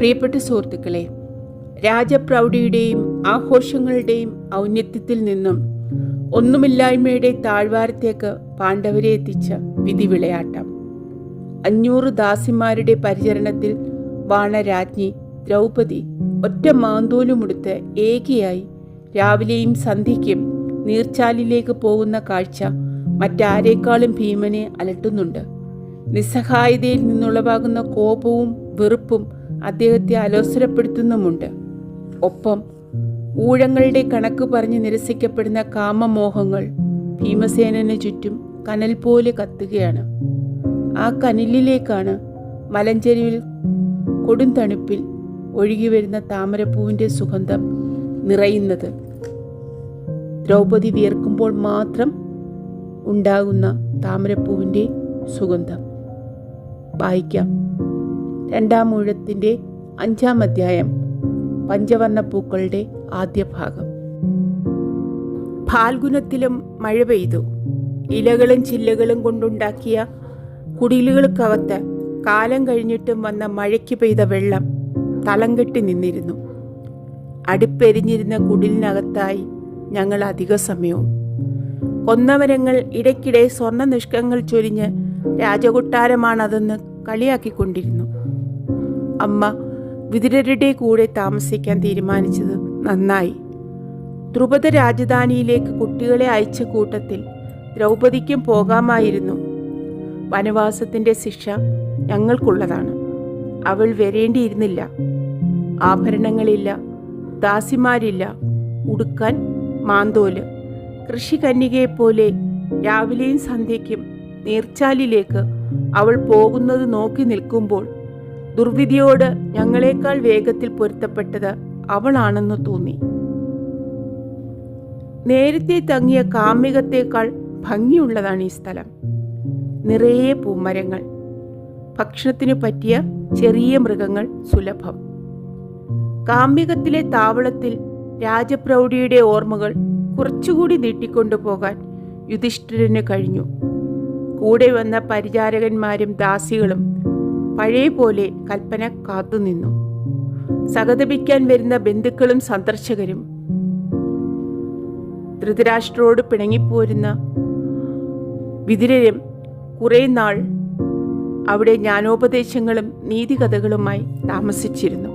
പ്രിയപ്പെട്ട സുഹൃത്തുക്കളെ രാജപ്രൗഢിയുടെയും ആഘോഷങ്ങളുടെയും ഔന്നത്യത്തിൽ നിന്നും ഒന്നുമില്ലായ്മയുടെ താഴ്വാരത്തേക്ക് പാണ്ഡവരെ എത്തിച്ച വിധിവിളയാട്ടം. അഞ്ഞൂറ് ദാസിമാരുടെ പരിചരണത്തിൽ വാണരാജ്ഞി ദ്രൗപദി ഒറ്റ മാന്തോലുമുടുത്ത് ഏകയായി രാവിലെയും സന്ധ്യയ്ക്കും നീർച്ചാലിലേക്ക് പോകുന്ന കാഴ്ച മറ്റാരേക്കാളും ഭീമനെ അലട്ടുന്നുണ്ട്. നിസ്സഹായതയിൽ നിന്നുളവാകുന്ന കോപവും വെറുപ്പും അദ്ദേഹത്തെ അലോസരപ്പെടുത്തുന്നുമുണ്ട്. ഒപ്പം ഊഴങ്ങളുടെ കണക്ക് പറഞ്ഞ് നിരസിക്കപ്പെടുന്ന കാമമോഹങ്ങൾ ഭീമസേനന് ചുറ്റും കനൽ പോലെ കത്തുകയാണ്. ആ കനലിലേക്കാണ് മലഞ്ചെരുവിൽ കൊടും തണുപ്പിൽ ഒഴുകി വരുന്ന താമരപ്പൂവിന്റെ സുഗന്ധം നിറയുന്നത്. ദ്രൗപദി വിയർക്കുമ്പോൾ മാത്രം ഉണ്ടാകുന്ന താമരപ്പൂവിന്റെ സുഗന്ധം. വായിക്കാം. രണ്ടാം ഊഴത്തിന്റെ അഞ്ചാം അധ്യായം പഞ്ചവർണ പൂക്കളുടെ ആദ്യ ഭാഗം. ഫാൽഗുനത്തിലും മഴ പെയ്തു. ഇലകളും ചില്ലകളും കൊണ്ടുണ്ടാക്കിയ കുടിലുകൾക്കകത്ത് കാലം കഴിഞ്ഞിട്ടും വന്ന മഴയ്ക്ക് പെയ്ത വെള്ളം തളം കെട്ടി നിന്നിരുന്നു. അടുപ്പെരിഞ്ഞിരുന്ന കുടിലിനകത്തായി ഞങ്ങൾ അധിക സമയവും. കൊന്നവരങ്ങൾ ഇടയ്ക്കിടെ സ്വർണ നിഷ്കങ്ങൾ ചൊരിഞ്ഞ് രാജകൊട്ടാരമാണതെന്ന് കളിയാക്കിക്കൊണ്ടിരുന്നു. അമ്മ വിതുരരുടെ കൂടെ താമസിക്കാൻ തീരുമാനിച്ചത് നന്നായി. ദ്രുപദ രാജധാനിയിലേക്ക് കുട്ടികളെ അയച്ച കൂട്ടത്തിൽ ദ്രൗപദിക്കും പോകാമായിരുന്നു. വനവാസത്തിന്റെ ശിക്ഷ ഞങ്ങൾക്കുള്ളതാണ്. അവൾ വരേണ്ടിയിരുന്നില്ല. ആഭരണങ്ങളില്ല ദാസിമാരില്ല ഉടുക്കാൻ മാന്തോൽ കൃഷികന്യകയെപ്പോലെ രാവിലെയും സന്ധ്യയ്ക്കും നീർച്ചാലിലേക്ക് അവൾ പോകുന്നത് നോക്കി നിൽക്കുമ്പോൾ ദുർവിധിയോട് ഞങ്ങളെക്കാൾ വേഗത്തിൽ പൊരുത്തപ്പെട്ടത് അവളാണെന്ന് തോന്നി. നേരത്തെ തങ്ങിയ കാമ്യകത്തേക്കാൾ ഭംഗിയുള്ളതാണ് ഈ സ്ഥലം. നിറയെ പൂമരങ്ങൾ ഭക്ഷണത്തിനു പറ്റിയ ചെറിയ മൃഗങ്ങൾ സുലഭം. കാമികത്തിലെ താവളത്തിൽ രാജപ്രൗഢിയുടെ ഓർമ്മകൾ കുറച്ചുകൂടി നീട്ടിക്കൊണ്ടുപോകാൻ യുധിഷ്ഠിരന് കഴിഞ്ഞു. കൂടെ വന്ന പരിചാരകന്മാരും ദാസികളും പഴയ പോലെ കൽപ്പന കാത്തുനിന്നു. സഹതപിക്കാൻ വരുന്ന ബന്ധുക്കളും സന്ദർശകരും ധൃതരാഷ്ട്രോട് പിണങ്ങിപ്പോരുന്ന വിതിരരും കുറേ നാൾ അവിടെ ജ്ഞാനോപദേശങ്ങളും നീതികഥകളുമായി താമസിച്ചിരുന്നു.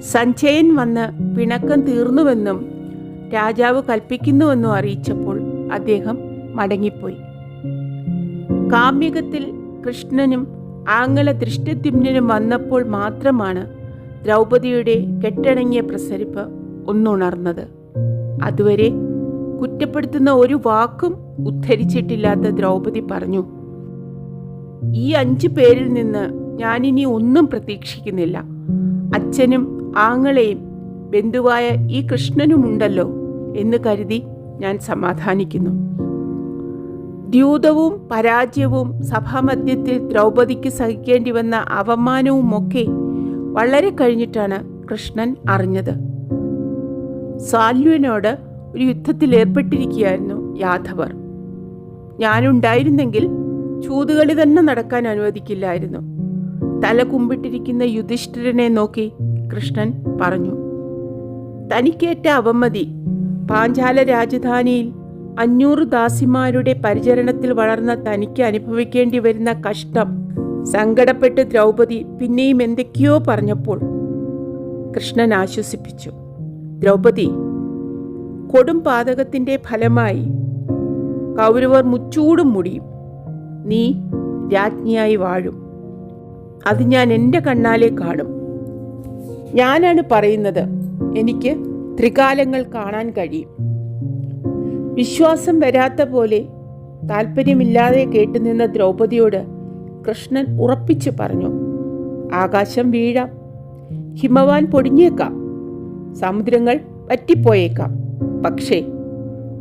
സഞ്ജയൻ വന്ന് പിണക്കം തീർന്നുവെന്നും രാജാവ് കൽപ്പിക്കുന്നുവെന്നും അറിയിച്ചപ്പോൾ അദ്ദേഹം മടങ്ങിപ്പോയി. കാമ്യകത്തിൽ കൃഷ്ണനും ആംഗല ദൃഷ്ടത്തിമ്നും വന്നപ്പോൾ മാത്രമാണ് ദ്രൗപദിയുടെ കെട്ടണങ്ങിയ പ്രസരിപ്പ് ഒന്നുണർന്നത്. അതുവരെ കുറ്റപ്പെടുത്തുന്ന ഒരു വാക്കും ഉദ്ധരിച്ചിട്ടില്ലാത്ത ദ്രൗപതി പറഞ്ഞു ഈ അഞ്ചു പേരിൽ നിന്ന് ഞാനിനി ഒന്നും പ്രതീക്ഷിക്കുന്നില്ല. അച്ഛനും ആങ്ങളെയും ബന്ധുവായ ഈ കൃഷ്ണനുമുണ്ടല്ലോ എന്ന് കരുതി ഞാൻ സമാധാനിക്കുന്നു. ദ്യൂതവും പരാജയവും സഭാമധ്യത്തിൽ ദ്രൗപദിക്ക് സഹിക്കേണ്ടി വന്ന അവമാനവുമൊക്കെ വളരെ കഴിഞ്ഞിട്ടാണ് കൃഷ്ണൻ അറിഞ്ഞത്. സാല്യുവിനോട് ഒരു യുദ്ധത്തിൽ ഏർപ്പെട്ടിരിക്കുകയായിരുന്നു യാദവർ. ഞാനുണ്ടായിരുന്നെങ്കിൽ ചൂതുകളി തന്നെ നടക്കാൻ അനുവദിക്കില്ലായിരുന്നു. തല കുമ്പിട്ടിരിക്കുന്ന യുധിഷ്ഠിരനെ നോക്കി കൃഷ്ണൻ പറഞ്ഞു തനിക്കേറ്റ അവമതി. പാഞ്ചാല രാജധാനിയിൽ അഞ്ഞൂറ് ദാസിമാരുടെ പരിചരണത്തിൽ വളർന്ന തനിക്ക് അനുഭവിക്കേണ്ടി വരുന്ന കഷ്ടം സങ്കടപ്പെട്ട് ദ്രൗപദി പിന്നെയും എന്തൊക്കെയോ പറഞ്ഞപ്പോൾ കൃഷ്ണൻ ആശ്വസിപ്പിച്ചു. ദ്രൗപദി കൊടും പാതകത്തിന്റെ ഫലമായി കൗരവർ മുച്ചൂടും മുടിയും. നീ രാജ്ഞിയായി വാഴും. അത് ഞാൻ എന്റെ കണ്ണാലെ കാണും. ഞാനാണ് പറയുന്നത് എനിക്ക് ത്രികാലങ്ങൾ കാണാൻ കഴിയും. വിശ്വാസം വരാത്ത പോലെ താല്പര്യമില്ലാതെ കേട്ടുനിന്ന ദ്രൗപദിയോട് കൃഷ്ണൻ ഉറപ്പിച്ചു പറഞ്ഞു ആകാശം വീഴാം. ഹിമവാൻ പൊടിഞ്ഞേക്കാം. സമുദ്രങ്ങൾ വറ്റിപ്പോയേക്കാം. പക്ഷേ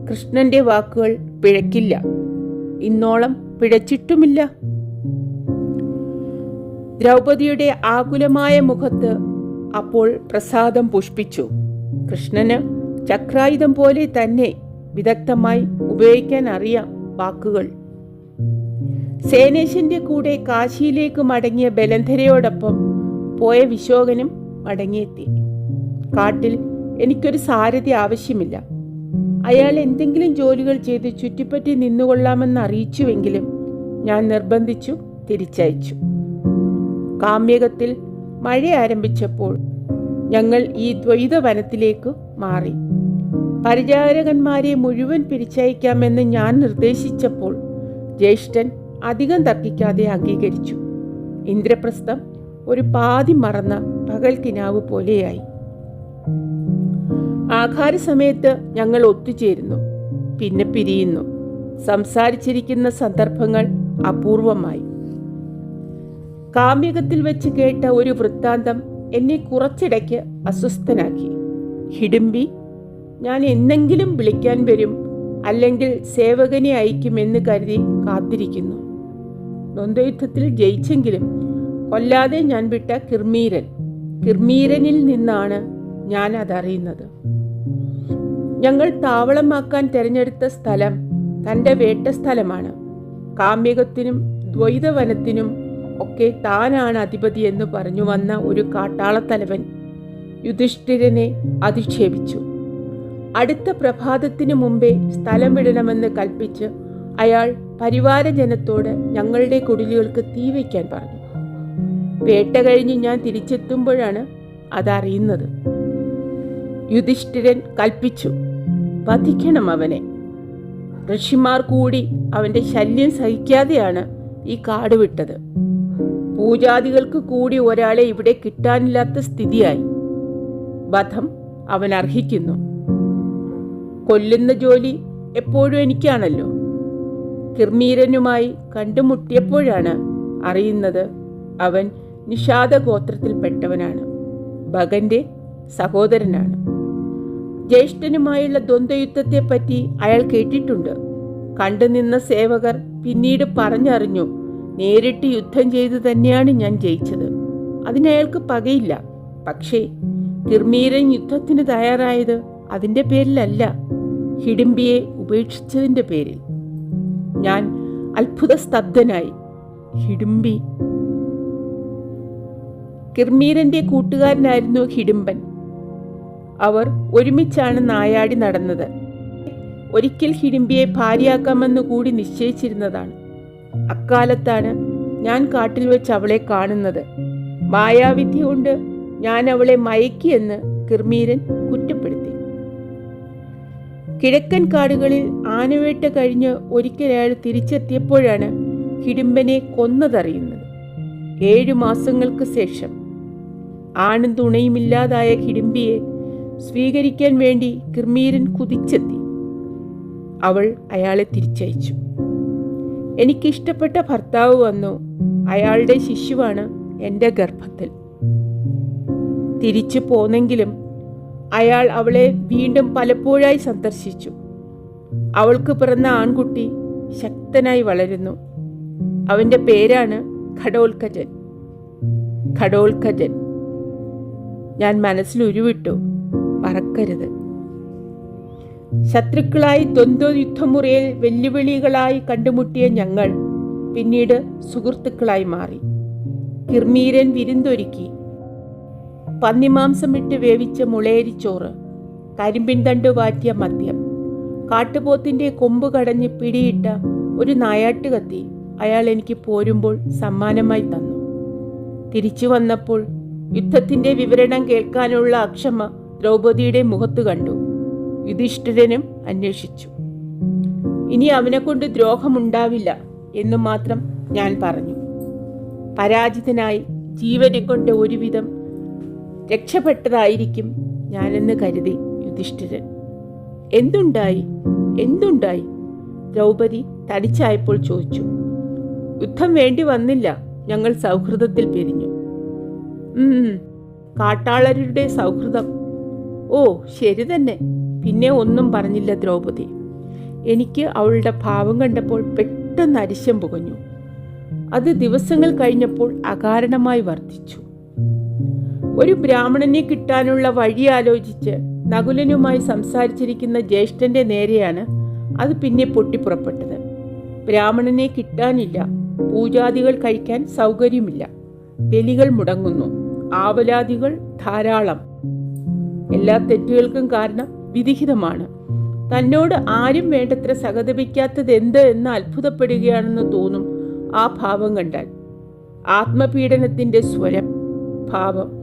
കൃഷ്ണന്റെ വാക്കുകൾ പിഴക്കില്ല. ഇന്നോളം പിഴച്ചിട്ടുമില്ല. ദ്രൗപദിയുടെ ആകുലമായ മുഖത്ത് അപ്പോൾ പ്രസാദം പുഷ്പിച്ചു. കൃഷ്ണന് ചക്രായുധം പോലെ തന്നെ വിദഗ്ധമായി ഉപയോഗിക്കാൻ അറിയാം വാക്കുകൾ. സേനേശന്റെ കൂടെ കാശിയിലേക്ക് മടങ്ങിയ ബലന്ധരയോടൊപ്പം പോയ വിശോകനും മടങ്ങിയെത്തി. കാട്ടിൽ എനിക്കൊരു സാരഥി ആവശ്യമില്ല. അയാൾ എന്തെങ്കിലും ജോലികൾ ചെയ്ത് ചുറ്റിപ്പറ്റി നിന്നുകൊള്ളാമെന്ന് അറിയിച്ചുവെങ്കിലും ഞാൻ നിർബന്ധിച്ചു തിരിച്ചയച്ചു. കാമ്യകത്തിൽ മഴ ആരംഭിച്ചപ്പോൾ ഞങ്ങൾ ഈ ദ്വൈത വനത്തിലേക്ക് മാറി. പരിചാരകന്മാരെ മുഴുവൻ പിരിച്ചയക്കാമെന്ന് ഞാൻ നിർദ്ദേശിച്ചപ്പോൾ ജ്യേഷ്ഠൻ അധികം തർക്കിക്കാതെ അംഗീകരിച്ചു. ഇന്ദ്രപ്രസ്ഥം ഒരു പാതി മറന്ന പകൽ കിനാവ് പോലെയായി. ആഹാര സമയത്ത് ഞങ്ങൾ ഒത്തുചേരുന്നു. പിന്നെ പിരിയുന്നു. സംസാരിച്ചിരിക്കുന്ന സന്ദർഭങ്ങൾ അപൂർവമായി. കാമ്യകത്തിൽ വെച്ച് കേട്ട ഒരു വൃത്താന്തം എന്നെ കുറച്ചിടയ്ക്ക് അസ്വസ്ഥനാക്കി. ഹിഡിമ്പി ഞാൻ എന്നെങ്കിലും വിളിക്കാൻ വരും അല്ലെങ്കിൽ സേവകനെ അയക്കുമെന്ന് കരുതി കാത്തിരിക്കുന്നു. ദ്വന്ദ്വയുദ്ധത്തിൽ ജയിച്ചെങ്കിലും കൊല്ലാതെ ഞാൻ വിട്ട കിർമീരൻ കിർമീരനിൽ നിന്നാണ് ഞാൻ അതറിയുന്നത്. ഞങ്ങൾ താവളമാക്കാൻ തിരഞ്ഞെടുത്ത സ്ഥലം തന്റെ വേട്ട സ്ഥലമാണ് കാമ്യകത്തിനും ദ്വൈതവനത്തിനും ഒക്കെ താനാണ് അധിപതി എന്ന് പറഞ്ഞു വന്ന ഒരു കാട്ടാളത്തലവൻ യുധിഷ്ഠിരനെ അധിക്ഷേപിച്ചു. അടുത്ത പ്രഭാതത്തിനു മുമ്പേ സ്ഥലം വിടണമെന്ന് കൽപ്പിച്ച് അയാൾ പരിവാരജനത്തോട് ഞങ്ങളുടെ കുടിലുകൾക്ക് തീ വയ്ക്കാൻ പറഞ്ഞു. വേട്ട കഴിഞ്ഞ് ഞാൻ തിരിച്ചെത്തുമ്പോഴാണ് അതറിയുന്നത്. യുധിഷ്ഠിരൻ കൽപ്പിച്ചു വധിക്കണം അവനെ. ഋഷിമാർ കൂടി അവന്റെ ശല്യം സഹിക്കാതെയാണ് ഈ കാട് വിട്ടത്. പൂജാദികൾക്ക് കൂടി ഒരാളെ ഇവിടെ കിട്ടാനില്ലാത്ത സ്ഥിതിയായി. വധം അവൻ അർഹിക്കുന്നു കൊല്ലുന്ന ജോലി എപ്പോഴും എനിക്കാണല്ലോ. കിർമീരനുമായി കണ്ടുമുട്ടിയപ്പോഴാണ് അറിയുന്നത് അവൻ നിഷാദ ഗോത്രത്തിൽപ്പെട്ടവനാണ് ഭഗന്റെ സഹോദരനാണ്. ജ്യേഷ്ഠനുമായുള്ള ദ്വന്ദ്വയുദ്ധത്തെപ്പറ്റി അയാൾ കേട്ടിട്ടുണ്ട്. കണ്ടുനിന്ന സേവകർ പിന്നീട് പറഞ്ഞറിഞ്ഞു നേരിട്ട് യുദ്ധം ചെയ്തു തന്നെയാണ് ഞാൻ ജയിച്ചത്. അതിനയാൾക്ക് പകയില്ല. പക്ഷേ കിർമീരൻ യുദ്ധത്തിന് തയ്യാറായത് അതിന്റെ പേരിലല്ല. ഹിഡിംബിയെ ഉപേക്ഷിച്ചതിന്റെ പേരിൽ ഞാൻ അത്ഭുത സ്തബ്ധനായി ഹിഡിംബി. കിർമീരന്റെ കൂട്ടുകാരനായിരുന്നു ഹിഡുംബൻ. അവർ ഒരുമിച്ചാണ് നായാടി നടന്നത്. ഒരിക്കൽ ഹിഡിംബിയെ ഭാര്യയാക്കാമെന്ന് കൂടി നിശ്ചയിച്ചിരുന്നതാണ്. അക്കാലത്താണ് ഞാൻ കാട്ടിൽ വെച്ച് അവളെ കാണുന്നത്. മായാവിദ്യ കൊണ്ട് ഞാൻ അവളെ മയക്കിയെന്ന് കിർമീരൻ കുറ്റപ്പെടുത്തി. കിഴക്കൻ കാടുകളിൽ ആനവേട്ട കഴിഞ്ഞ് ഒരിക്കൽ അയാൾ തിരിച്ചെത്തിയപ്പോഴാണ് കിടുമ്പനെ കൊന്നതറിയുന്നത്. ഏഴു മാസങ്ങൾക്ക് ശേഷം ആണും തുണയുമില്ലാതായ ഹിഡിംബിയെ സ്വീകരിക്കാൻ വേണ്ടി കിർമീരൻ കുതിച്ചെത്തി. അവൾ അയാളെ തിരിച്ചയച്ചു. എനിക്കിഷ്ടപ്പെട്ട ഭർത്താവ് വന്നു. അയാളുടെ ശിശുവാണ് എന്റെ ഗർഭത്തിൽ. തിരിച്ചു പോന്നെങ്കിലും അയാൾ അവളെ വീണ്ടും പലപ്പോഴായി സന്ദർശിച്ചു. അവൾക്ക് പിറന്ന ആൺകുട്ടി ശക്തനായി വളരുന്നു. അവന്റെ പേരാണ് ഖടോൽഖജൻ ഖടോൽഖജൻ ഞാൻ മനസ്സിൽ ഉരുവിട്ടു. മറക്കരുത്. ശത്രുക്കളായി ദ്വന്ദ്വയുദ്ധമുറയിൽ വെല്ലുവിളികളായി കണ്ടുമുട്ടിയ ഞങ്ങൾ പിന്നീട് സുഹൃത്തുക്കളായി മാറി. കിർമീരൻ വിരുന്നൊരുക്കി. പന്നിമാംസമിട്ട് വേവിച്ച മുളേരിച്ചോറ് കരിമ്പിൻ തണ്ട് വാറ്റിയ മദ്യം കാട്ടുപോത്തിന്റെ കൊമ്പ് കടഞ്ഞ് പിടിയിട്ട ഒരു നായാട്ട് കത്തി അയാൾ എനിക്ക് പോരുമ്പോൾ സമ്മാനമായി തന്നു. തിരിച്ചു വന്നപ്പോൾ യുദ്ധത്തിന്റെ വിവരണം കേൾക്കാനുള്ള അക്ഷമ ദ്രൗപദിയുടെ മുഖത്ത് കണ്ടു. യുധിഷ്ഠിരനും അന്വേഷിച്ചു. ഇനി അവനെക്കൊണ്ട് ദ്രോഹമുണ്ടാവില്ല എന്നു മാത്രം ഞാൻ പറഞ്ഞു. പരാജിതനായി ജീവനെ കൊണ്ട് ഒരുവിധം രക്ഷപ്പെട്ടതായിരിക്കും ഞാനെന്ന് കരുതി യുധിഷ്ഠിരൻ. എന്തുണ്ടായി? എന്തുണ്ടായി? ദ്രൗപദി തടിച്ചായപ്പോൾ ചോദിച്ചു. യുദ്ധം വേണ്ടി വന്നില്ല. ഞങ്ങൾ സൗഹൃദത്തിൽ പിരിഞ്ഞു. കാട്ടാളരുടെ സൗഹൃദം. ഓ ശരി തന്നെ. പിന്നെ ഒന്നും പറഞ്ഞില്ല ദ്രൗപദി. എനിക്ക് അവളുടെ ഭാവം കണ്ടപ്പോൾ പെട്ടെന്ന് അരിശം പുകഞ്ഞു. അത് ദിവസങ്ങൾ കഴിഞ്ഞപ്പോൾ അകാരണമായി വർദ്ധിച്ചു. ഒരു ബ്രാഹ്മണനെ കിട്ടാനുള്ള വഴി ആലോചിച്ച് നകുലനുമായി സംസാരിച്ചിരിക്കുന്ന ജ്യേഷ്ഠന്റെ നേരെയാണ് അത് പിന്നെ പൊട്ടിപ്പുറപ്പെട്ടത്. ബ്രാഹ്മണനെ കിട്ടാനില്ല. പൂജാദികൾ കഴിക്കാൻ സൗകര്യമില്ല. ബലികൾ മുടങ്ങുന്നു. ആവലാദികൾ ധാരാളം. എല്ലാ തെറ്റുകൾക്കും കാരണം വിധിഹിതമാണ്. തന്നോട് ആരും വേണ്ടത്ര സഹതപിക്കാത്തത് എന്ത് എന്ന് അത്ഭുതപ്പെടുകയാണെന്ന് തോന്നും ആ ഭാവം കണ്ടാൽ. ആത്മപീഡനത്തിന്റെ സ്വരം ഭാവം.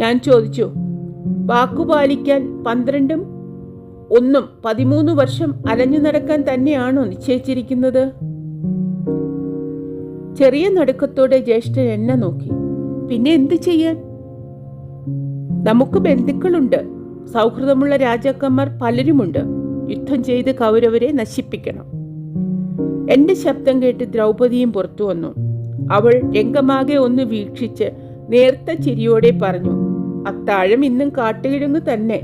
ഞാൻ ചോദിച്ചു വാക്കുപാലിക്കാൻ പന്ത്രണ്ടും ഒന്നും പതിമൂന്ന് വർഷം അലഞ്ഞു നടക്കാൻ തന്നെയാണോ നിശ്ചയിച്ചിരിക്കുന്നത്? ചെറിയ നടുക്കത്തോടെ ജ്യേഷ്ഠൻ എന്നെ നോക്കി. പിന്നെ എന്ത് ചെയ്യാൻ? നമുക്ക് ബന്ധുക്കളുണ്ട്. സൗഹൃദമുള്ള രാജാക്കന്മാർ പലരുമുണ്ട്. യുദ്ധം ചെയ്ത് കൗരവരെ നശിപ്പിക്കണം. എന്റെ ശബ്ദം കേട്ട് ദ്രൗപദിയും പുറത്തു വന്നു. അവൾ രംഗമാകെ ഒന്ന് വീക്ഷിച്ച് നേർത്ത ചിരിയോടെ പറഞ്ഞു അത്താഴം ഇന്നും കാട്ടുകിഴങ്ങ് തന്നെ.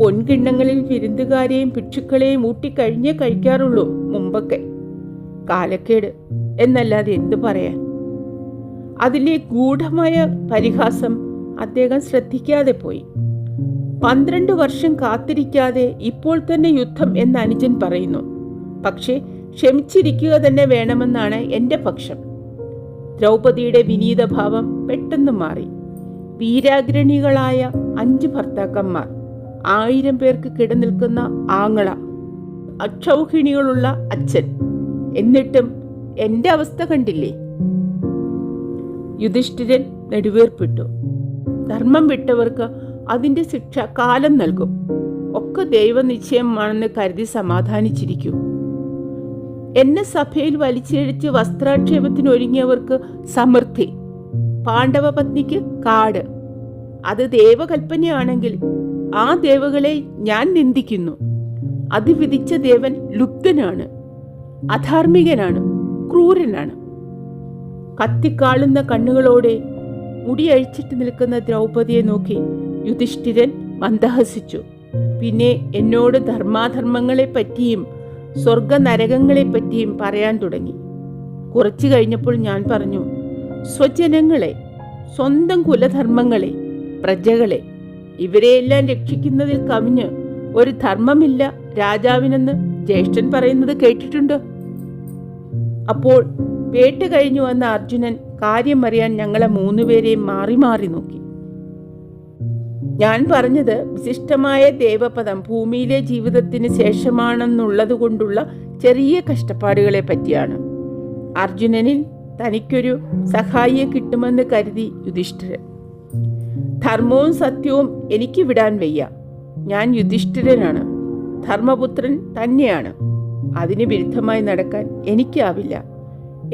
പൊൻകിണ്ണങ്ങളിൽ വിരുന്നുകാരെയും ഭിക്ഷുക്കളെയും ഊട്ടിക്കഴിഞ്ഞേ കഴിക്കാറുള്ളൂ മുമ്പൊക്കെ. കാലക്കേട് എന്നല്ലാതെ എന്തു പറയാൻ? അതിലെ ഗൂഢമായ പരിഹാസം അദ്ദേഹം ശ്രദ്ധിക്കാതെ പോയി. പന്ത്രണ്ട് വർഷം കാത്തിരിക്കാതെ ഇപ്പോൾ തന്നെ യുദ്ധം എന്ന് അനുജൻ പറയുന്നു. പക്ഷേ ക്ഷമിച്ചിരിക്കുക തന്നെ വേണമെന്നാണ് എന്റെ പക്ഷം. ദ്രൗപദിയുടെ വിനീതഭാവം പെട്ടെന്ന് മാറി. വീരാഗ്രണികളായ അഞ്ച് ഭർത്താക്കന്മാർ. ആയിരം പേർക്ക് കിടനിൽക്കുന്ന ആങ്ങള അക്ഷൗഹിണികളുള്ള അച്ഛൻ. എന്നിട്ടും എന്റെ അവസ്ഥ കണ്ടില്ലേ? യുധിഷ്ഠിരൻ നെടുവേർപ്പെട്ടു. ധർമ്മം വിട്ടവർക്ക് അതിന്റെ ശിക്ഷ കാലം നൽകും. ഒക്കെ ദൈവനിശ്ചയമാണെന്ന് കരുതി സമാധാനിച്ചിരിക്കൂ. എന്നെ സഭയിൽ വലിച്ചിഴച്ച് വസ്ത്രാക്ഷേപത്തിന് ഒരുങ്ങിയവർക്ക് സമൃദ്ധി. പാണ്ഡവ പത്നിക്ക് കാട്. അത് ദേവകൽപ്പനയാണെങ്കിൽ ആ ദേവകളെ ഞാൻ നിന്ദിക്കുന്നു. അത് വിധിച്ച ദേവൻ ലുപ്തനാണ് അധാർമികനാണ് ക്രൂരനാണ്. കത്തിക്കാളുന്ന കണ്ണുകളോടെ മുടിയഴിച്ചിട്ട് നിൽക്കുന്ന ദ്രൗപദിയെ നോക്കി യുധിഷ്ഠിരൻ മന്ദഹസിച്ചു. പിന്നെ എന്നോട് ധർമാധർമ്മങ്ങളെ പറ്റിയും സ്വർഗ നരകങ്ങളെ പറ്റിയും പറയാൻ തുടങ്ങി. കുറച്ചു കഴിഞ്ഞപ്പോൾ ഞാൻ പറഞ്ഞു സ്വജനങ്ങളെ സ്വന്തം കുലധർമ്മങ്ങളെ പ്രജകളെ ഇവരെയെല്ലാം രക്ഷിക്കുന്നതിൽ കവിഞ്ഞ് ഒരു ധർമ്മമില്ല രാജാവിനെന്ന് ജ്യേഷ്ഠൻ പറയുന്നത് കേട്ടിട്ടുണ്ട്. അപ്പോൾ വേട്ട് കഴിഞ്ഞു വന്ന അർജുനൻ കാര്യമറിയാൻ ഞങ്ങളെ മൂന്നുപേരെയും മാറി മാറി നോക്കി. ഞാൻ പറഞ്ഞത് വിശിഷ്ടമായ ദേവപദം ഭൂമിയിലെ ജീവിതത്തിന് ശേഷമാണെന്നുള്ളത് കൊണ്ടുള്ള ചെറിയ കഷ്ടപ്പാടുകളെ പറ്റിയാണ്. അർജുനനിൽ തനിക്കൊരു സഹായിയെ കിട്ടുമെന്ന് കരുതി യുധിഷ്ഠിരൻ. ധർമ്മവും സത്യവും എനിക്ക് വിടാൻ വയ്യ. ഞാൻ യുധിഷ്ഠിരനാണ്. ധർമ്മപുത്രൻ തന്നെയാണ്. അതിന് വിരുദ്ധമായി നടക്കാൻ എനിക്കാവില്ല.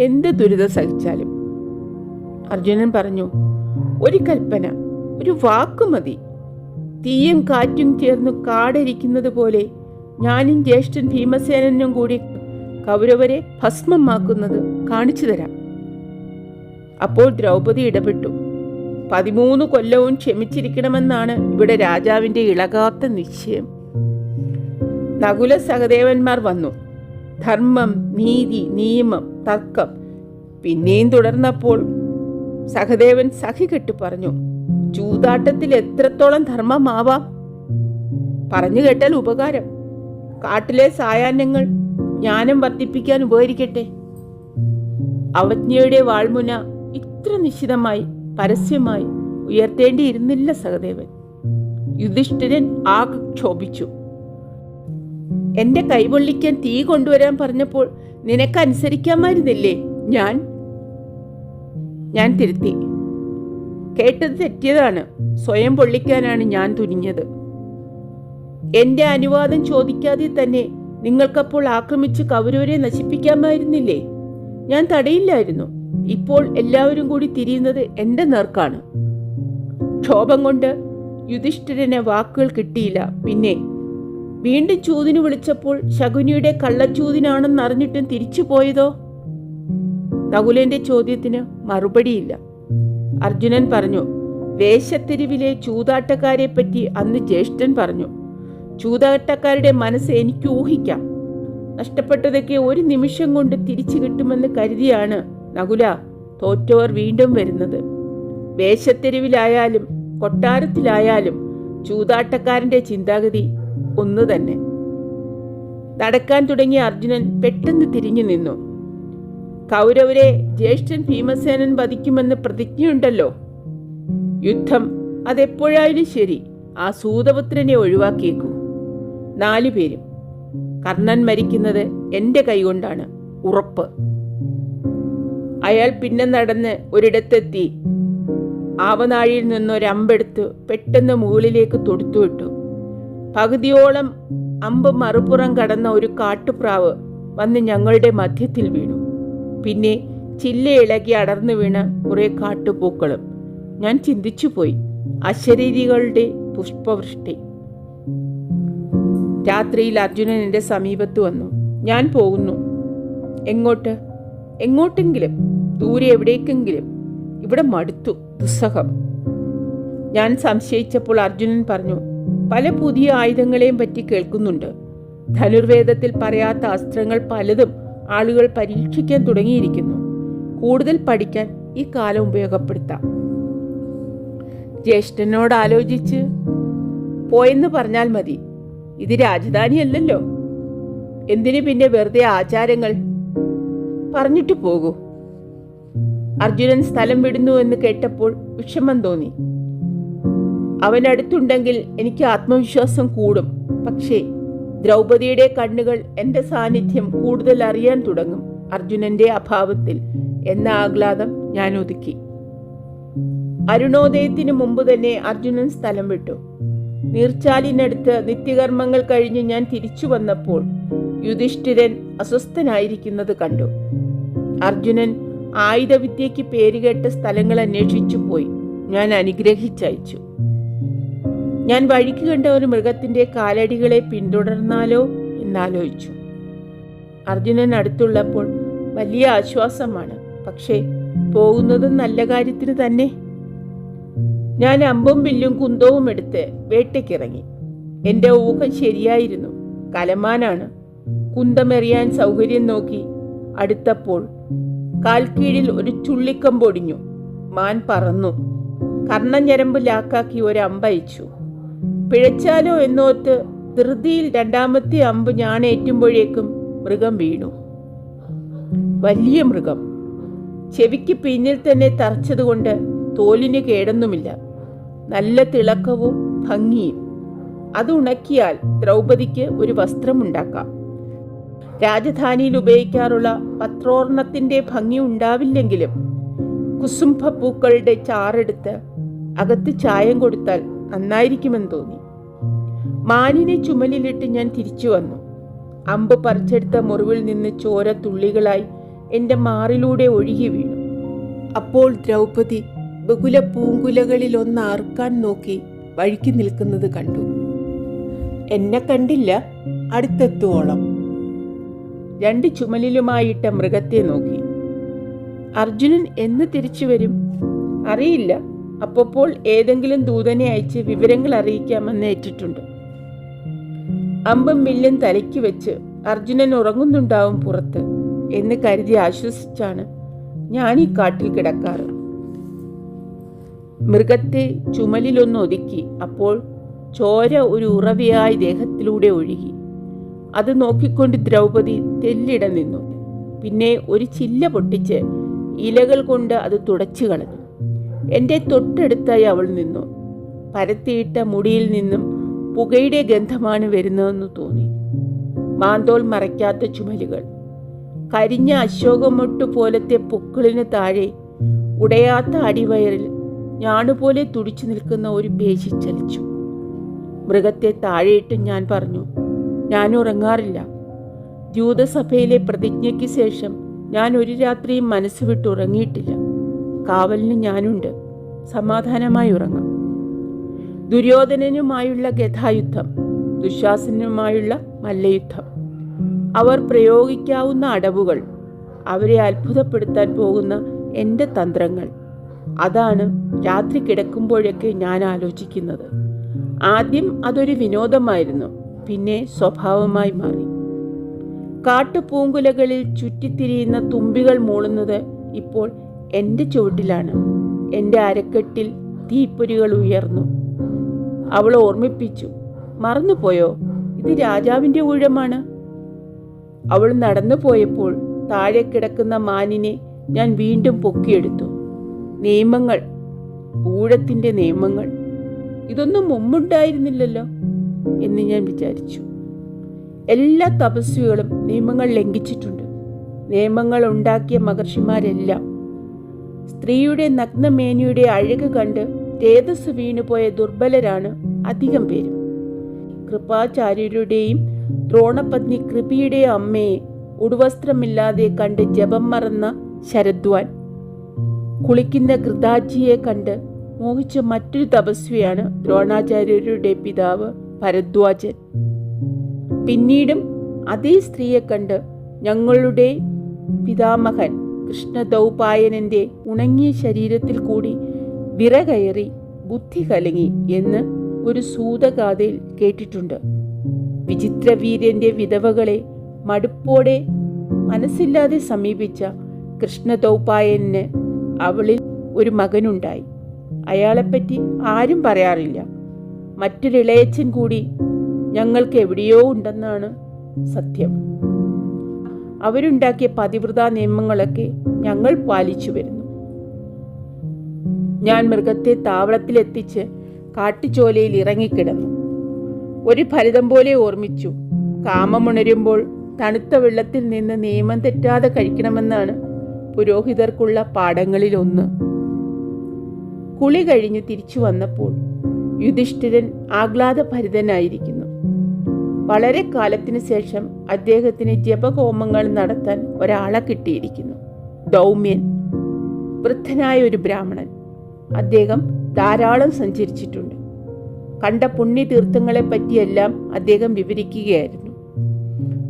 എന്ത് ദുരിത സഹിച്ചാലും. അർജുനൻ പറഞ്ഞു ഒരു കൽപ്പന ഒരു വാക്ക് മതി. തീയും കാറ്റും ചേർന്ന് കാടരിക്കുന്നത് പോലെ ഞാനും ജ്യേഷ്ഠൻ ഭീമസേനനും കൂടി കൗരവരെ ഭസ്മമാക്കുന്നത് കാണിച്ചു തരാം. അപ്പോൾ ദ്രൗപദി ഇടപെട്ടു. പതിമൂന്ന് കൊല്ലവും ക്ഷമിച്ചിരിക്കണമെന്നാണ് ഇവിടെ രാജാവിന്റെ ഇളകാത്ത നിശ്ചയം. നകുല സഹദേവന്മാർ വന്നു. ധർമ്മം നീതി നിയമം തർക്കം പിന്നെയും തുടർന്നപ്പോൾ സഹദേവൻ സഖി കെട്ടു പറഞ്ഞു ചൂതാട്ടത്തിൽ എത്രത്തോളം ധർമ്മമാവാം? പറഞ്ഞു കേട്ടാൽ ഉപകാരം. കാട്ടിലെ സായാഹ്നങ്ങൾ ജ്ഞാനം വർദ്ധിപ്പിക്കാൻ ഉപകരിക്കട്ടെ. അവജ്ഞയുടെ വാൾമുന ഇത്ര നിശ്ചിതമായി പരസ്യമായി ഉയർത്തേണ്ടിയിരുന്നില്ല സഹദേവൻ. യുധിഷ്ഠിരൻ ആകെ ക്ഷോഭിച്ചു. എന്റെ കൈവള്ളിക്കാൻ തീ കൊണ്ടുവരാൻ പറഞ്ഞപ്പോൾ നിനക്ക് അനുസരിക്കാമായിരുന്നില്ലേ ഞാൻ? ഞാൻ തിരുത്തി. കേട്ടത് തെറ്റിയതാണ്. സ്വയം പൊള്ളിക്കാനാണ് ഞാൻ തുനിഞ്ഞത്. എന്റെ അനുവാദം ചോദിക്കാതെ തന്നെ നിങ്ങൾക്കപ്പോൾ ആക്രമിച്ച് കൗരവരെ നശിപ്പിക്കാമായിരുന്നില്ലേ? ഞാൻ തടയില്ലായിരുന്നു. ഇപ്പോൾ എല്ലാവരും കൂടി തിരിയുന്നത് എന്റെ നേർക്കാണ് ക്ഷോഭം കൊണ്ട് യുധിഷ്ഠിരന് വാക്കുകൾ കിട്ടിയില്ല. പിന്നെ വീണ്ടും ചൂതിന് വിളിച്ചപ്പോൾ ശകുനിയുടെ കള്ളച്ചൂതിനാണെന്ന് അറിഞ്ഞിട്ടും തിരിച്ചു പോയതോ? നകുലന്റെ ചോദ്യത്തിന് മറുപടിയില്ല. അർജുനൻ പറഞ്ഞു വേഷത്തെരുവിലെ ചൂതാട്ടക്കാരെ പറ്റി അന്ന് ജ്യേഷ്ഠൻ പറഞ്ഞു ചൂതാട്ടക്കാരുടെ മനസ്സ് എനിക്ക് ഊഹിക്കാം. നഷ്ടപ്പെട്ടതൊക്കെ ഒരു നിമിഷം കൊണ്ട് തിരിച്ചു കിട്ടുമെന്ന് കരുതിയാണ് നകുല തോറ്റവർ വീണ്ടും വരുന്നത്. വേഷത്തെരുവിലായാലും കൊട്ടാരത്തിലായാലും ചൂതാട്ടക്കാരന്റെ ചിന്താഗതി ഒന്നു തന്നെ. നടക്കാൻ തുടങ്ങിയ അർജുനൻ പെട്ടെന്ന് തിരിഞ്ഞു നിന്നു. കൗരവരെ ജ്യേഷ്ഠൻ ഭീമസേനൻ വധിക്കുമെന്ന് പ്രതിജ്ഞയുണ്ടല്ലോ. യുദ്ധം അതെപ്പോഴായാലും ശരി ആ സൂതപുത്രനെ ഒഴിവാക്കിയേക്കൂ. നാലു പേരും കർണൻ മരിക്കുന്നത് എന്റെ കൈകൊണ്ടാണ്. ഉറപ്പ്. അയാൾ പിന്നെ നടന്ന് ഒരിടത്തെത്തി. ആവനാഴിയിൽ നിന്നൊരമ്പെടുത്ത് പെട്ടെന്ന് മുകളിലേക്ക് തൊടുത്തുവിട്ടു പകുതിയോളം അമ്പ് മറുപുറം കടന്ന ഒരു കാട്ടുപ്രാവ് വന്ന് ഞങ്ങളുടെ മധ്യത്തിൽ വീണു. പിന്നെ ചില്ല ഇളകി അടർന്നു വീണ കുറെ കാട്ടുപൂക്കളും. ഞാൻ ചിന്തിച്ചുപോയി അശരീരികളുടെ പുഷ്പവൃഷ്ടി. രാത്രിയിൽ അർജുനൻ എന്റെ സമീപത്ത് വന്നു. ഞാൻ പോകുന്നു. എങ്ങോട്ട്? എങ്ങോട്ടെങ്കിലും. ദൂരെ എവിടേക്കെങ്കിലും. ഇവിടെ മടുത്തു ദുസ്സഹം. ഞാൻ സംശയിച്ചപ്പോൾ അർജുനൻ പറഞ്ഞു പല പുതിയ ആയുധങ്ങളെയും പറ്റി കേൾക്കുന്നുണ്ട്. ധനുർവേദത്തിൽ പറയാത്ത അസ്ത്രങ്ങൾ പലതും ആളുകൾ പരീക്ഷിക്കാൻ തുടങ്ങിയിരിക്കുന്നു. കൂടുതൽ പഠിക്കാൻ ഈ കാലം ഉപയോഗപ്പെടുത്താം. ജ്യേഷ്ഠനോട് ആലോചിച്ച് പോയെന്ന് പറഞ്ഞാൽ മതി. ഇത് രാജധാനിയല്ലല്ലോ. എന്തിനു പിന്നെ വെറുതെ ആചാരങ്ങൾ? പറഞ്ഞിട്ട് പോകൂ. അർജുനൻ സ്ഥലം വിടുന്നു എന്ന് കേട്ടപ്പോൾ വിഷമം തോന്നി. അവൻ അടുത്തുണ്ടെങ്കിൽ എനിക്ക് ആത്മവിശ്വാസം കൂടും. പക്ഷേ ദ്രൗപതിയുടെ കണ്ണുകൾ എന്റെ സാന്നിധ്യം കൂടുതൽ അറിയാൻ തുടങ്ങും അർജുനന്റെ അഭാവത്തിൽ എന്ന ആഹ്ലാദം ഞാൻ ഒതുക്കി. അരുണോദയത്തിനു മുമ്പ് തന്നെ അർജുനൻ സ്ഥലം വിട്ടു. നീർച്ചാലിനടുത്ത് നിത്യകർമ്മങ്ങൾ കഴിഞ്ഞ് ഞാൻ തിരിച്ചു വന്നപ്പോൾ യുധിഷ്ഠിരൻ അസ്വസ്ഥനായിരിക്കുന്നത് കണ്ടു. അർജുനൻ ആയുധവിദ്യയ്ക്ക് പേരുകേട്ട സ്ഥലങ്ങൾ അന്വേഷിച്ചു പോയി. ഞാൻ അനുഗ്രഹിച്ചയച്ചു. ഞാൻ വഴിക്ക് കണ്ട ഒരു മൃഗത്തിന്റെ കാലടികളെ പിന്തുടർന്നാലോ എന്നാലോചിച്ചു. അർജുനൻ അടുത്തുള്ളപ്പോൾ വലിയ ആശ്വാസമാണ്. പക്ഷേ പോകുന്നതും നല്ല കാര്യത്തിന് തന്നെ. ഞാൻ അമ്പും വില്ലും കുന്തവും എടുത്ത് വേട്ടയ്ക്കിറങ്ങി. എന്റെ ഊഹം ശരിയായിരുന്നു. കലമാനാണ്. കുന്തമെറിയാൻ സൗകര്യം നോക്കി അടുത്തപ്പോൾ കാൽക്കീഴിൽ ഒരു ചുള്ളിക്കം പൊടിഞ്ഞു മാൻ പറന്നു. കർണഞ്ഞരമ്പ് ലാക്കാക്കി ഒരു അമ്പയച്ചു പിഴച്ചാലോ എന്നോർത്ത് ധൃതിയിൽ രണ്ടാമത്തെ അമ്പ് ഞാണേറ്റുമ്പോഴേക്കും മൃഗം വീണു. വലിയ മൃഗം. ചെവിക്ക് പിന്നിൽ തന്നെ തറച്ചതുകൊണ്ട് തോലിന് കേടൊന്നുമില്ല. നല്ല തിളക്കവും ഭംഗിയും. അത് ഉണക്കിയാൽ ദ്രൗപദിക്ക് ഒരു വസ്ത്രമുണ്ടാക്കാം. രാജധാനിയിൽ ഉപയോഗിക്കാറുള്ള പത്രോർണത്തിന്റെ ഭംഗി ഉണ്ടാവില്ലെങ്കിലും കുസുംഭ പൂക്കളുടെ ചാറെടുത്ത് അകത്ത് ചായം കൊടുത്താൽ നന്നായിരിക്കുമെന്ന് തോന്നി. മാനിനെ ചുമലിലിട്ട് ഞാൻ തിരിച്ചു വന്നു. അമ്പ് പറിച്ചെടുത്ത മുറിവിൽ നിന്ന് ചോര തുള്ളികളായി എന്റെ മാറിലൂടെ ഒഴുകി വീണു. അപ്പോൾ ദ്രൗപതി ബഹുല പൂങ്കുലകളിൽ ഒന്ന് ആർക്കാൻ നോക്കി വഴിക്ക് നിൽക്കുന്നത് കണ്ടു. എന്നെ കണ്ടില്ല അടുത്തെത്തുവോളം. രണ്ട് ചുമലിലുമായിട്ട് മൃഗത്തെ നോക്കി. അർജുനൻ എന്ന് തിരിച്ചു വരും? അറിയില്ല. അപ്പോൾ ഏതെങ്കിലും ദൂതനെ അയച്ച് വിവരങ്ങൾ അറിയിക്കാമെന്ന് ഏറ്റിട്ടുണ്ട്. അമ്പും മില്ലും തലയ്ക്ക് വെച്ച് അർജുനൻ ഉറങ്ങുന്നുണ്ടാവും പുറത്ത് എന്ന് കരുതി ആശ്വസിച്ചാണ് ഞാൻ ഈ കാട്ടിൽ കിടക്കാറ്. മൃഗത്തെ ചുമലിലൊന്ന് ഒതുക്കി അപ്പോൾ ചോര ഒരു ഉറവയായി ദേഹത്തിലൂടെ ഒഴുകി. അത് നോക്കിക്കൊണ്ട് ദ്രൗപദി തെല്ലിട നിന്നു. പിന്നെ ഒരു ചില്ല പൊട്ടിച്ച് ഇലകൾ കൊണ്ട് അത് തുടച്ചു കളഞ്ഞു. എന്റെ തൊട്ടടുത്തായി അവൾ നിന്നു. പരത്തിയിട്ട മുടിയിൽ നിന്നും പുകയുടെ ഗന്ധമാണ് വരുന്നതെന്ന് തോന്നി. മാന്തോൾ മറയ്ക്കാത്ത ചുമലുകൾ. കരിഞ്ഞ അശോകമൊട്ടു പോലത്തെ പൊക്കിളിന് താഴെ ഉടയാത്ത അടിവയറിൽ ഞാണുപോലെ തുടിച്ചു നിൽക്കുന്ന ഒരു പേശി ചലിച്ചു മൃഗത്തെ താഴെയിട്ട് ഞാൻ പറഞ്ഞു ഞാൻ ഉറങ്ങാറില്ല ജൂതസഭയിലെ പ്രതിജ്ഞയ്ക്ക് ശേഷം ഞാൻ ഒരു രാത്രിയും മനസ്സ് വിട്ട് ഉറങ്ങിയിട്ടില്ല. കാവലിന് ഞാനുണ്ട്. സമാധാനമായി ഉറങ്ങാം. ദുര്യോധനനുമായുള്ള ഗഥായുദ്ധം ദുശാസനുമായുള്ള മല്ലയുദ്ധം അവർ പ്രയോഗിക്കാവുന്ന അടവുകൾ അവരെ അത്ഭുതപ്പെടുത്താൻ പോകുന്ന എന്റെ തന്ത്രങ്ങൾ അതാണ് രാത്രി കിടക്കുമ്പോഴൊക്കെ ഞാൻ ആലോചിക്കുന്നത്. ആദ്യം അതൊരു വിനോദമായിരുന്നു. പിന്നെ സ്വഭാവമായി മാറി. കാട്ടുപൂങ്കുലകളിൽ ചുറ്റിത്തിരിയുന്ന തുമ്പികൾ മൂളുന്നത് ഇപ്പോൾ എന്റെ ചുവട്ടിലാണ്. എന്റെ അരക്കെട്ടിൽ തീപ്പൊരികൾ ഉയർന്നു. അവൾ ഓർമ്മിപ്പിച്ചു മറന്നുപോയോ ഇത് രാജാവിന്റെ ഊഴമാണ്. അവൾ നടന്നു പോയപ്പോൾ താഴെ കിടക്കുന്ന മാനിനെ ഞാൻ വീണ്ടും പൊക്കിയെടുത്തു. നിയമങ്ങൾ ഊഴത്തിന്റെ നിയമങ്ങൾ. ഇതൊന്നും മുമ്പുണ്ടായിരുന്നില്ലല്ലോ. എന്ന് ഞാൻ വിചാരിച്ചു. എല്ലാ തപസ്വികളും നിയമങ്ങൾ ലംഘിച്ചിട്ടുണ്ട്. നിയമങ്ങൾ ഉണ്ടാക്കിയ മഹർഷിമാരെല്ലാം സ്ത്രീയുടെ നഗ്നമേനിയുടെ അഴക് കണ്ട് തേജസ് വീണുപോയ ദുർബലരാണ് അധികം പേരും. കൃപാചാര്യരുടെയും ദ്രോണപത്നി കൃപിയുടെ അമ്മയെ ഉടുവസ്ത്രമില്ലാതെ കണ്ട് ജപം മറന്ന ശരദ്വാൻ കുളിക്കുന്ന കൃതാജിയെ കണ്ട് മോഹിച്ച മറ്റൊരു തപസ്വിയാണ് ദ്രോണാചാര്യരുടെ പിതാവ് ഭരദ്വാജൻ. പിന്നീടും അതേ സ്ത്രീയെ കണ്ട് ഞങ്ങളുടെ പിതാമഹൻ കൃഷ്ണദൗപായനന്റെ ഉണങ്ങിയ ശരീരത്തിൽ കൂടി വിറകയറി ബുദ്ധി കലങ്ങി എന്ന് ഒരു സൂതഗാഥയിൽ കേട്ടിട്ടുണ്ട്. വിചിത്രവീര്യന്റെ വിധവകളെ മടുപ്പോടെ മനസ്സില്ലാതെ സമീപിച്ച കൃഷ്ണദൗപായന് അവളിൽ ഒരു മകനുണ്ടായി. അയാളെപ്പറ്റി ആരും പറയാറില്ല. മറ്റൊരിളയച്ചൻ കൂടി ഞങ്ങൾക്ക് എവിടെയോ ഉണ്ടെന്നാണ് സത്യം. അവരുണ്ടാക്കിയ പതിവ്രതാ നിയമങ്ങളൊക്കെ ഞങ്ങൾ പാലിച്ചു വരുന്നു. ഞാൻ മൃഗത്തെ താവളത്തിലെത്തിച്ച് കാട്ടുചോലയിൽ ഇറങ്ങിക്കിടന്നു. ഒരു ഫലിതം പോലെ ഓർമ്മിച്ചു. കാമമുണരുമ്പോൾ തണുത്ത വെള്ളത്തിൽ നിന്ന് നിയമം തെറ്റാതെ കഴിക്കണമെന്നാണ് പുരോഹിതർക്കുള്ള പാഠങ്ങളിലൊന്ന്. കുളി കഴിഞ്ഞ് തിരിച്ചു വന്നപ്പോൾ യുധിഷ്ഠിരൻ ആഹ്ലാദഭരിതനായിരിക്കുന്നു. വളരെ കാലത്തിനു ശേഷം അദ്ദേഹത്തിന് ജപഹോമങ്ങൾ നടത്താൻ ഒരാളെ കിട്ടിയിരിക്കുന്നു. ദൗമ്യൻ വൃദ്ധനായ ഒരു ബ്രാഹ്മണൻ. അദ്ദേഹം ധാരാളം സഞ്ചരിച്ചിട്ടുണ്ട്. കണ്ട പുണ്യതീർത്ഥങ്ങളെ പറ്റിയെല്ലാം അദ്ദേഹം വിവരിക്കുകയായിരുന്നു.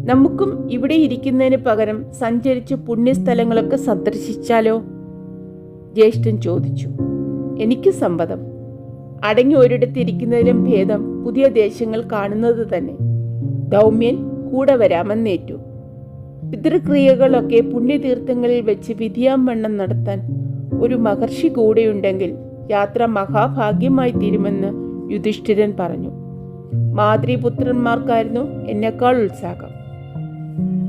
നമുക്കും ഇവിടെ ഇരിക്കുന്നതിന് പകരം സഞ്ചരിച്ച് പുണ്യസ്ഥലങ്ങളൊക്കെ സന്ദർശിച്ചാലോ? ജ്യേഷ്ഠൻ ചോദിച്ചു. എനിക്ക് സമ്മതം. അടങ്ങി ഒരിടത്തിരിക്കുന്നതിലും ഭേദം പുതിയ ദേശങ്ങൾ കാണുന്നത് തന്നെ. ദൗമ്യൻ കൂടെ വരാമെന്നേറ്റു. പിതൃക്രിയകളൊക്കെ പുണ്യതീർത്ഥങ്ങളിൽ വെച്ച് വിധിയാം വണ്ണം നടത്താൻ ഒരു മഹർഷി കൂടെയുണ്ടെങ്കിൽ യാത്ര മഹാഭാഗ്യമായി തീരുമെന്ന് യുധിഷ്ഠിരൻ പറഞ്ഞു. മാതൃപുത്രന്മാർക്കായിരുന്നു എന്നെക്കാൾ ഉത്സാഹം.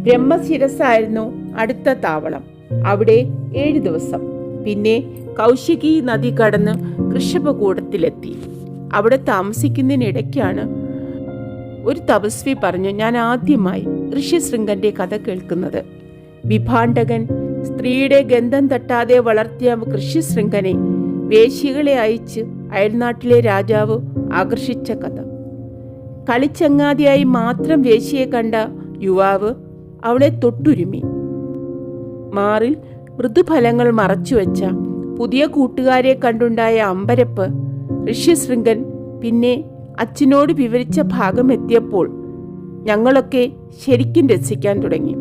ബ്രഹ്മശിരസായിരുന്നു അടുത്ത താവളം. അവിടെ ഏഴ് ദിവസം. പിന്നെ കൗശികി നദി കടന്ന് കൃഷഭകൂടത്തിലെത്തി അവിടെ താമസിക്കുന്നതിനിടയ്ക്കാണ് ഒരു തപസ്വി പറഞ്ഞു ഞാൻ ആദ്യമായി ഋഷ്യശൃംഗന്റെ കഥ കേൾക്കുന്നത്. വിഭാണ്ഡകൻ സ്ത്രീയുടെ ഗന്ധം തട്ടാതെ വളർത്തിയ കൃഷിശൃംഖനെ വേശികളെ അയച്ച് അയൽനാട്ടിലെ രാജാവ് ആകർഷിച്ച കഥ. കളിച്ചങ്ങാതിയായി മാത്രം വേശിയെ കണ്ട യുവാവ് അവളെ തൊട്ടുരുമി. മാറിൽ മൃദുഫലങ്ങൾ മറച്ചുവെച്ച പുതിയ കൂട്ടുകാരെ കണ്ടുണ്ടായ അമ്പരപ്പ് ഋഷ്യശൃംഗൻ പിന്നെ അച്ഛനോട് വിവരിച്ച ഭാഗം എത്തിയപ്പോൾ ഞങ്ങളൊക്കെ ശരിക്കും രസിക്കാൻ തുടങ്ങി.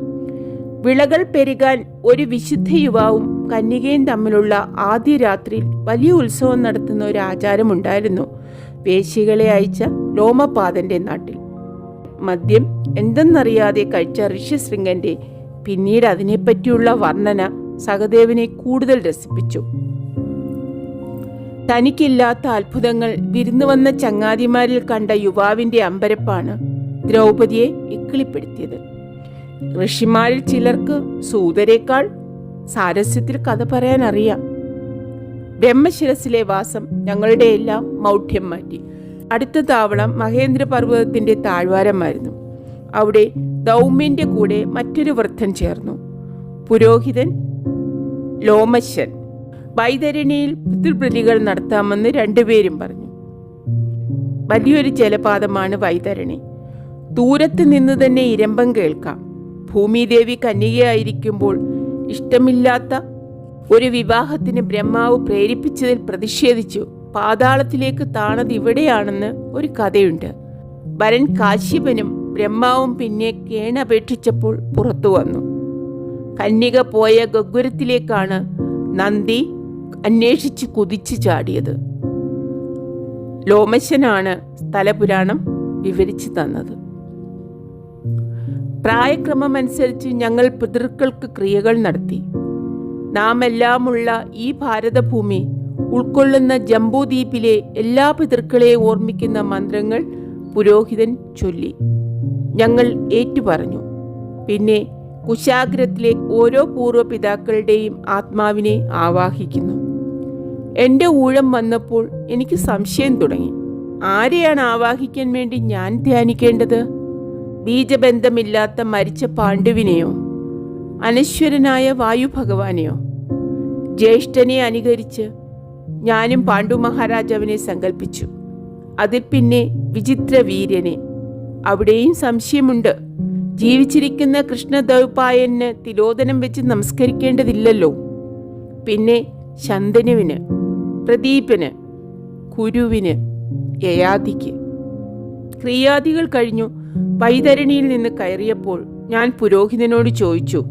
വിളകൾ പെരുകാൻ ഒരു വിശുദ്ധ യുവാവും കന്യകയും തമ്മിലുള്ള ആദ്യ രാത്രിയിൽ വലിയ ഉത്സവം നടത്തുന്ന ഒരു ആചാരമുണ്ടായിരുന്നു വേശികളെ അയച്ച ലോമപാദന്റെ നാട്ടിൽ. മദ്യം എന്തെന്നറിയാതെ കഴിച്ച ഋഷ്യശൃംഗന്റെ പിന്നീട് അതിനെപ്പറ്റിയുള്ള വർണന സഹദേവനെ കൂടുതൽ രസിപ്പിച്ചു. തനിക്കില്ലാത്ത അത്ഭുതങ്ങൾ വിരുന്നു വന്ന ചങ്ങാതിമാരിൽ കണ്ട യുവാവിന്റെ അമ്പരപ്പാണ് ദ്രൗപതിയെ ഇക്കിളിപ്പെടുത്തിയത്. ഋഷിമാരിൽ ചിലർക്ക് സൂതരേക്കാൾ സാരസ്യത്തിൽ കഥ പറയാൻ അറിയാം. ബ്രഹ്മശിരസിലെ വാസം ഞങ്ങളുടെ എല്ലാം മൗഢ്യം മാറ്റി. അടുത്ത താവളം മഹേന്ദ്ര പർവതത്തിന്റെ താഴ്വാരമായിരുന്നു. അവിടെ ദൗമ്യന്റെ കൂടെ മറ്റൊരു വൃദ്ധൻ ചേർന്നു. പുരോഹിതൻ ലോമശൻ. വൈതരണിയിൽ പിതൃപ്രതികൾ നടത്താമെന്ന് രണ്ടുപേരും പറഞ്ഞു. വലിയൊരു ജലപാതമാണ് വൈതരണി. ദൂരത്ത് നിന്ന് തന്നെ ഇരമ്പം കേൾക്കാം. ഭൂമിദേവി കന്യകയായിരിക്കുമ്പോൾ ഇഷ്ടമില്ലാത്ത ഒരു വിവാഹത്തിന് ബ്രഹ്മാവ് പ്രേരിപ്പിച്ചതിൽ പ്രതിഷേധിച്ചു. പാതാളത്തിലേക്ക് താണത് ഇവിടെയാണെന്ന് ഒരു കഥയുണ്ട്. വരൻ കാശ്യപനും ബ്രഹ്മാവും പിന്നെ കേണപേക്ഷിച്ചപ്പോൾ പുറത്തു വന്നു. കന്യക പോയ ഗഗ്വരത്തിലേക്കാണ് നന്ദി അന്വേഷിച്ച് കുതിച്ചു ചാടിയത്. ലോമശനാണ് സ്ഥലപുരാണം വിവരിച്ചു തന്നത്. പ്രായക്രമമനുസരിച്ച് ഞങ്ങൾ പിതൃക്കൾക്ക് ക്രിയകൾ നടത്തി. നാം എല്ലാമുള്ള ഈ ഭാരതഭൂമി ഉൾക്കൊള്ളുന്ന ജംബൂദ്വീപിലെ എല്ലാ പിതൃക്കളെയും ഓർമ്മിക്കുന്ന മന്ത്രങ്ങൾ പുരോഹിതൻ ചൊല്ലി. ഞങ്ങൾ ഏറ്റുപറഞ്ഞു. പിന്നെ കുശാഗ്രത്തിലെ ഓരോ പൂർവപിതാക്കളുടെയും ആത്മാവിനെ ആവാഹിക്കുന്നു. എന്റെ ഊഴം വന്നപ്പോൾ എനിക്ക് സംശയം തുടങ്ങി. ആരെയാണ് ആവാഹിക്കാൻ വേണ്ടി ഞാൻ ധ്യാനിക്കേണ്ടത്? ബീജബന്ധമില്ലാത്ത മരിച്ച പാണ്ഡുവിനെയോ? അനശ്വരനായ വായു ഭഗവാനെയോ ജ്യേഷ്ഠനെ അനുകരിച്ച് ഞാനും പാണ്ഡു മഹാരാജാവിനെ സങ്കല്പിച്ചു അതിൽ പിന്നെ വിചിത്ര വീര്യനെ അവിടെയും സംശയമുണ്ട്. ജീവിച്ചിരിക്കുന്ന കൃഷ്ണദൗപായന് തിലോദനം വെച്ച് നമസ്കരിക്കേണ്ടതില്ലല്ലോ. പിന്നെ ശന്തനുവിന് പ്രദീപന് കുരുവിന് യയാതിക്ക്. ക്രിയാദികൾ കഴിഞ്ഞു വൈതരണിയിൽ നിന്ന് കയറിയപ്പോൾ ഞാൻ പുരോഹിതനോട് ചോദിച്ചു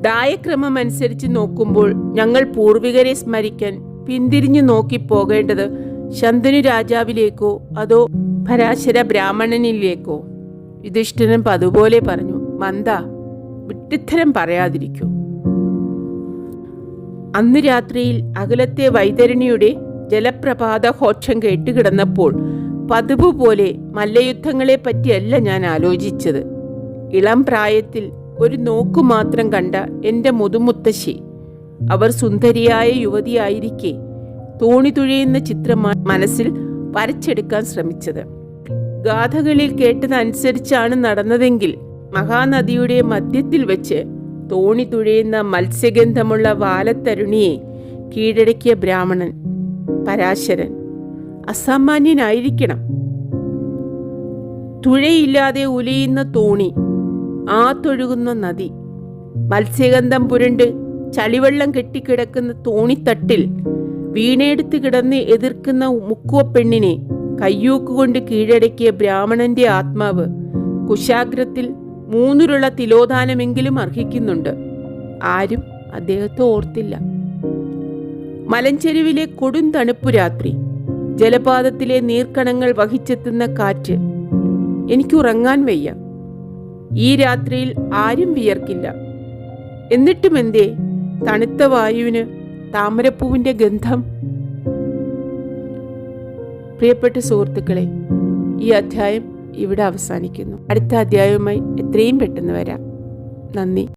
ദായക്രമം അനുസരിച്ച് നോക്കുമ്പോൾ ഞങ്ങൾ പൂർവികരെ സ്മരിക്കാൻ പിന്തിരിഞ്ഞു നോക്കി പോകേണ്ടത് ശന്തനു രാജാവിലേക്കോ അതോ പരാശര ബ്രാഹ്മണനിലേക്കോ യുധിഷ്ഠിരൻ അതുപോലെ പറഞ്ഞു മന്ദ വിട്ടിത്തരം പറയാതിരിക്കൂ. അന്ന് രാത്രിയിൽ അകലത്തെ വൈതരണിയുടെ ജലപ്രപാത ഘോഷം കേട്ടുകിടന്നപ്പോൾ പതിവ് പോലെ മല്ലയുദ്ധങ്ങളെ പറ്റിയല്ല ഞാൻ ആലോചിച്ചത്. ഇളം പ്രായത്തിൽ ഒരു നോക്കു മാത്രം കണ്ട എന്റെ മുതുമുത്തശ്ശി അവർ സുന്ദരിയായ യുവതിയായിരിക്കെ തോണി തുഴയുന്ന ചിത്രമാണ് മനസ്സിൽ വരച്ചെടുക്കാൻ ശ്രമിച്ചത്. ഗാഥകളിൽ കേട്ടതനുസരിച്ചാണ് നടന്നതെങ്കിൽ മഹാനദിയുടെ മധ്യത്തിൽ വെച്ച് തോണി തുഴയുന്ന മത്സ്യഗന്ധമുള്ള വാലത്തരുണിയെ കീഴടക്കിയ ബ്രാഹ്മണൻ പരാശരൻ അസാമാന്യനായിരിക്കണം. തുഴയില്ലാതെ ഉലയുന്ന തോണി ആ തൊഴുകുന്ന നദി മത്സ്യഗന്ധം പുരണ്ട് ചളിവെള്ളം കെട്ടിക്കിടക്കുന്ന തോണിത്തട്ടിൽ വീണെടുത്ത് കിടന്ന് എതിർക്കുന്ന മുക്കുവ പെണ്ണിനെ കയ്യൂക്കുകൊണ്ട് കീഴടക്കിയ ബ്രാഹ്മണന്റെ ആത്മാവ് കുശാഗ്രത്തിൽ മൂന്നുരുള്ള തിലോധാനമെങ്കിലും അർഹിക്കുന്നുണ്ട്. ആരും അദ്ദേഹത്തെ ഓർത്തില്ല. മലഞ്ചെരുവിലെ കൊടും തണുപ്പു രാത്രി ജലപാതത്തിലെ നീർക്കണങ്ങൾ വഹിച്ചെത്തുന്ന കാറ്റ് എനിക്ക് ഉറങ്ങാൻ വയ്യ. ഈ രാത്രിയിൽ ആരും വിയർക്കില്ല. എന്നിട്ടും എന്തേ തണുത്ത വായുവിന് താമരപ്പൂവിന്റെ ഗന്ധം? പ്രിയപ്പെട്ട സുഹൃത്തുക്കളെ ഈ അധ്യായം ഇവിടെ അവസാനിക്കുന്നു. അടുത്ത അധ്യായവുമായി എത്രയും പെട്ടെന്ന് വരാം. നന്ദി.